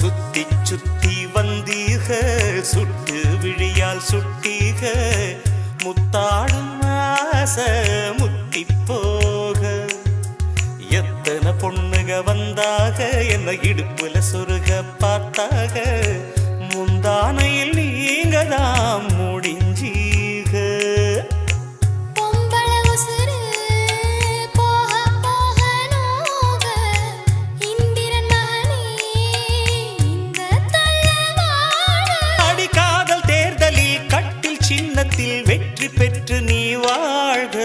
சுத்தி சுத்தி வந்தீக சுட்டு விழியால் சுட்டீக முத்தாடும் ஆச முத்தி போக. எத்தனை பொண்ணுக வந்தாக என்ன இடுப்புல சொருக பார்த்தாக. நீ வாழ்க.